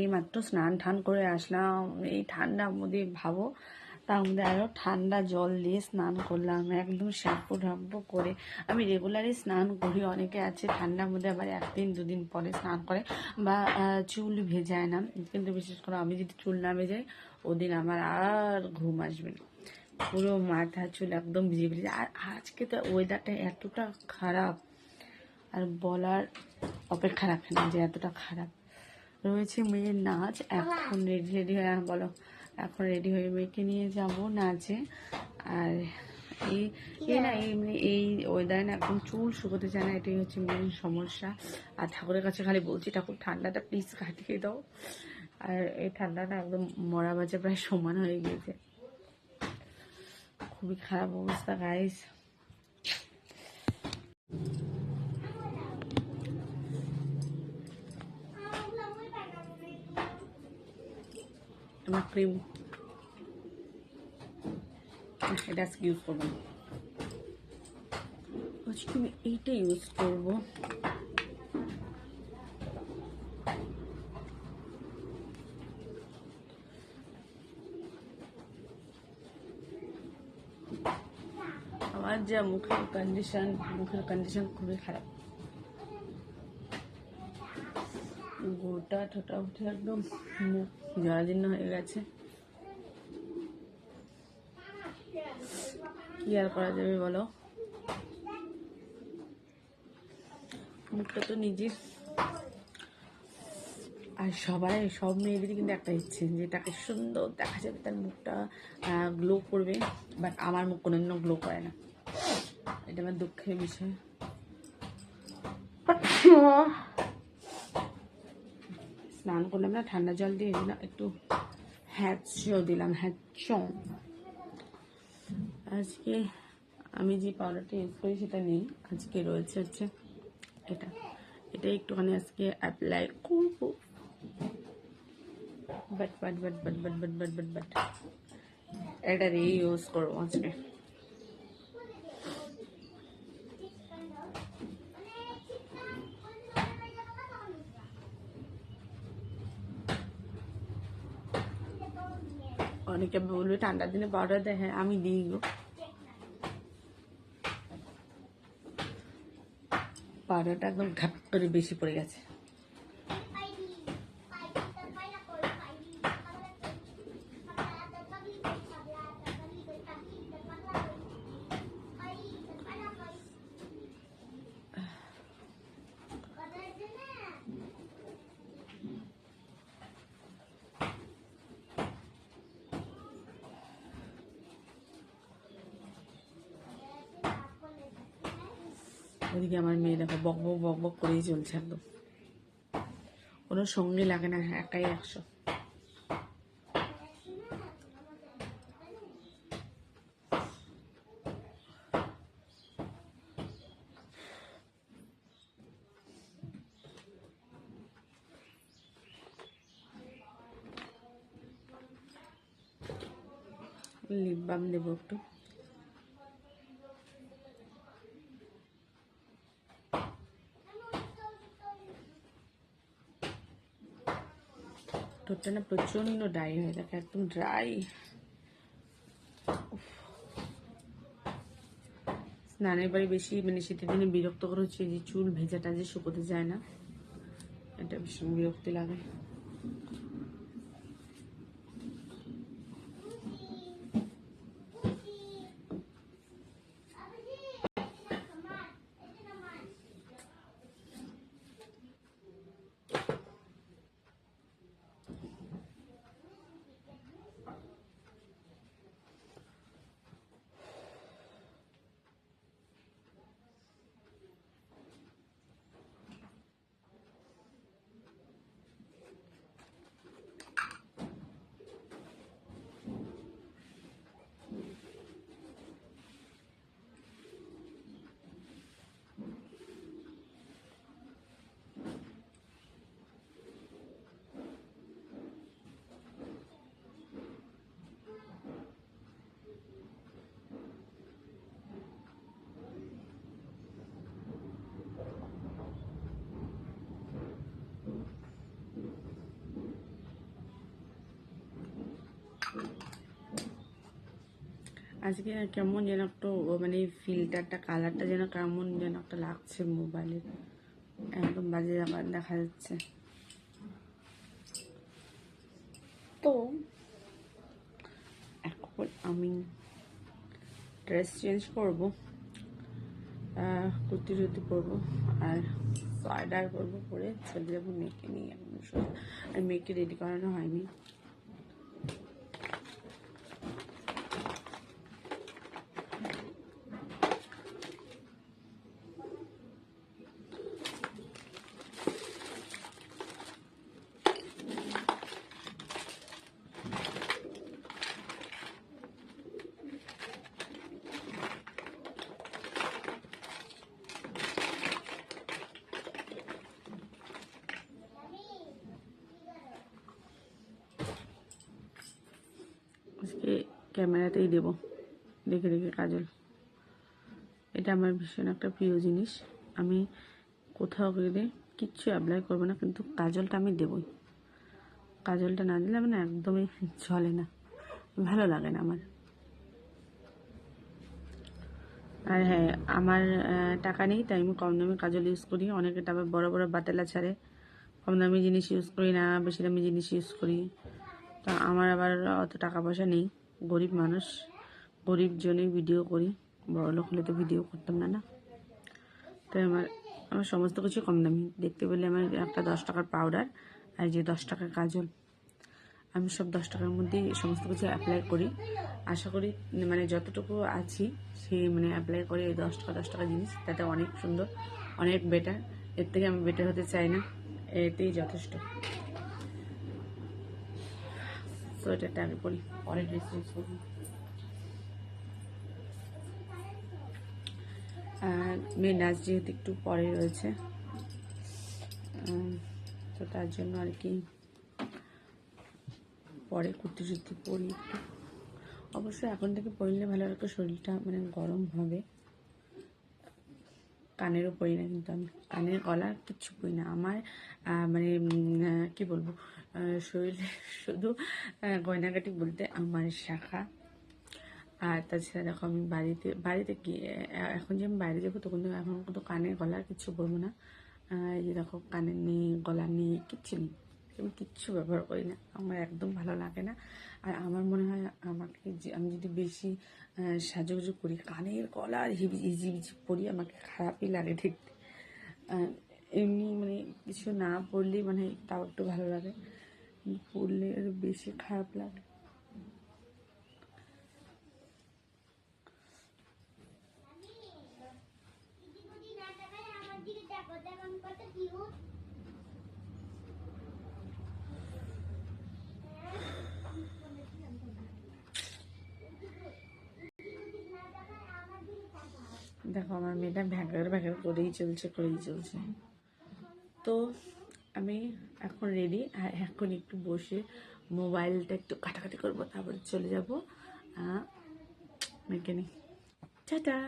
এই মাত্র স্নান টান করে আসলাম। এই ঠান্ডার মধ্যে ভাবো, তার মধ্যে আরও ঠান্ডা জল দিয়ে স্নান করলাম, একদম শ্যাম্পু ট্যাম্পু করে। আমি রেগুলারই স্নান করি, অনেকে আছে ঠান্ডার মধ্যে আবার একদিন, দুদিন পরে স্নান করে বা চুল ভেজায় না। কিন্তু বিশেষ করে আমি যদি চুল না ভেজাই, ওদিন আমার আর ঘুম আসবে না। পুরো মাথা, চুল একদম ভিজে ভিজে আর আজকে তো ওয়েদারটা এতটা খারাপ, আর বলার অপেক্ষা রাখে না যে এতটা খারাপ। রয়েছে মেয়ের নাচ। এখন রেডি রেডি হয়ে আর বলো। এখন রেডি হয়ে মেয়েকে নিয়ে যাব নাচে। আর এই এই না এই মানে এই ওয়েদারে না একদম চুল শুকোতে চায় না এটাই হচ্ছে মেন সমস্যা। আর ঠাকুরের কাছে খালি বলছি ঠাকুর ঠান্ডাটা প্লিজ কাটিয়ে দাও। আর এই ঠান্ডাটা একদম মরা বাজে প্রায় সমান হয়ে গিয়েছে। খুবই খারাপ অবস্থা গাইস আমার ক্রিম এটা আজকে ইউজ করব। আজকে আমি এইটা ইউজ করব। আমার যা মুখের কন্ডিশন মুখের কন্ডিশন খুবই খারাপ। গোটা ঠোঁটা উঠে একদম মুখ জরাজীর্ণ হয়ে গেছে। কি আর করা যাবে বলো? মুখটা তো নিজের। আর সবাই, সব মেয়েদেরই কিন্তু একটা ইচ্ছে যে তাকে সুন্দর দেখা যাবে, তার মুখটা গ্লো করবে। বাট আমার মুখ কোনোদিনও গ্লো করে না। এটা আমার দুঃখের বিষয়। স্নান করলাম না, ঠান্ডা জল দিয়ে এগুলো একটু হ্যাচও দিলাম হ্যাচও আজকে আমি যে পাউডারটা ইউজ করি সেটা নেই, আজকে রয়েছে হচ্ছে এটা। এটা একটুখানি আজকে অ্যাপ্লাই করব। But but but but but but but but but এটা দিয়ে ইউজ করব আজকে। অনেকে বলবে, ঠান্ডার দিনে পাউডার দেয়। হ্যাঁ আমি দিই গো। পাউডারটা একদম ঘাপ করে বেশি পড়ে গেছে। ওদিকে আমার মেয়ে দেখো, বক বক বক বক করেই চলছে একদম কোনো সঙ্গী লাগে না, একাই একশো। লিপ বাম দেবো একটু। ঠোঁটটা না প্রচণ্ড ড্রাই হয়ে থাকে, একদম ড্রাই স্নানের বাড়ি বেশি মানে শীতের দিনে বিরক্ত করে হচ্ছে যে চুল ভেজাটা যে শুকোতে যায় না, এটা ভীষণ বিরক্তি লাগে। আজকে কেমন যেন একটু মানে ফিল্টারটা কালারটা যেন কেমন যেন একটা লাগছে মোবাইলের একদম বাজে আবার দেখা যাচ্ছে। তো, এখন আমি ড্রেস চেঞ্জ করব কুর্তি টুর্তি পরবো, আর সোয়েটার করব পরে চলে যাব মেয়েকে নিয়ে। আর মেয়েকে রেডি করানো হয়নি আজকে ক্যামেরাতেই দেবো। দেখে দেখে কাজল। এটা আমার ভীষণ একটা প্রিয় জিনিস। আমি কোথাও গেলে কিচ্ছু অ্যাপ্লাই করব না, কিন্তু কাজলটা আমি দেবই। কাজলটা না দিলে আমার না একদমই চলে না। ভালো লাগে না আমার। আর হ্যাঁ আমার টাকা নেই, তাই আমি কম দামি কাজল ইউজ করি। অনেকে আবার বড় বড় বাটেলা ছাড়ে। কম দামি জিনিস ইউজ করি না, বেশি দামি জিনিস ইউজ করি। তা আমার আবার অত টাকা পয়সা নেই। গরিব মানুষ, গরিব জন্যই ভিডিও করি, বড় লোক হলে তো ভিডিও করতাম না না? তাই আমার আমার সমস্ত কিছু কম দামি। দেখতে পেলে আমার একটা দশ টাকার পাউডার আর যে দশ টাকার কাজল। আমি সব দশ টাকার মধ্যেই সমস্ত কিছু অ্যাপ্লাই করি। আশা করি মানে যতটুকু আছি সেই মানে অ্যাপ্লাই করি এই দশ টাকা দশ টাকা জিনিস। তাতে অনেক সুন্দর, অনেক বেটার এর থেকে আমি বেটার হতে চাই না। এতেই যথেষ্ট। সোয়েটারটা আগে পরি পরে ড্রেস চেঞ্জ করব আর মেয়ের নাচ যেহেতু একটু পরে রয়েছে তো তার জন্য আর কি পরে কুর্তি টুর্তি পরি একটু। অবশ্যই এখন থেকে পরলে ভালো একটু শরীরটা মানে গরম হবে। কানেরও পরি না, কিন্তু আমি কানের গলা কিচ্ছু পরি না। আমার মানে কি বলব শরীরে শুধু গয়নাঘাটি বলতে আমার শাখা। আর তাছাড়া দেখো আমি বাড়িতে বাড়িতে কি এখন যে আমি বাইরে যাব তখন এখন কিন্তু কানের গলার কিছু বলব না। এই দেখো কানের নেই গলা নেই, কিচ্ছু নেই। আমি কিচ্ছু ব্যবহার করি না। আমার একদম ভালো লাগে না। আর আমার মনে হয় আমাকে আমি যদি বেশি সাজুগুজু করি, কানের গলা আর হিবি হিজি হিজি পরি, আমাকে খারাপই লাগে দেখতে এমনি মানে কিছু না পড়লেই মানে তাও একটু ভালো লাগে। পড়লে আরও বেশি খারাপ লাগে। দেখো, আমার মেয়েটা ভ্যাগার ভ্যাগার করেই চলছে করেই চলছে। তো আমি এখন রেডি আর এখন একটু বসে মোবাইলটা একটু কাটাকাটি করব, তারপরে চলে যাব মেকানিক টাটা!